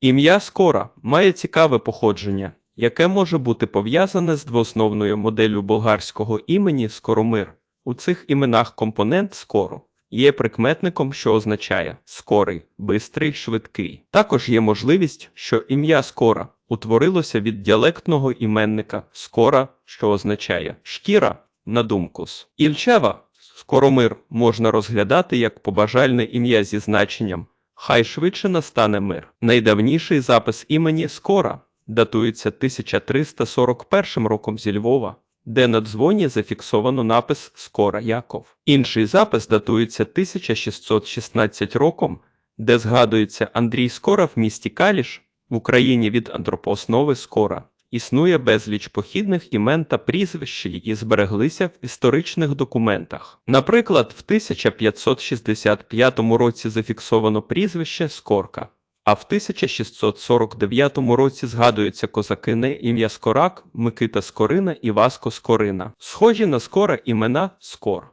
Ім'я Скора має цікаве походження, яке може бути пов'язане з двоосновною моделлю болгарського імені Скоромир. У цих іменах компонент скоро є прикметником, що означає скорий, бистрий, швидкий. Також є можливість, що ім'я Скора утворилося від діалектного іменника скора, що означає шкіра, надумкус. Ільчева Скоромир можна розглядати як побажальне ім'я зі значенням Хай швидше настане мир. Найдавніший запис імені Скора датується 1341 роком зі Львова, де на дзвоні зафіксовано напис Скора Яков. Інший запис датується 1616 роком, де згадується Андрій Скора в місті Каліш в Україні від антропооснови Скора. Існує безліч похідних імен та прізвищ, які збереглися в історичних документах. Наприклад, в 1565 році зафіксовано прізвище Скорка, а в 1649 році згадуються козаки на ім'я Скорак, Микита Скорина і Васко Скорина. Схожі на скора імена Скор.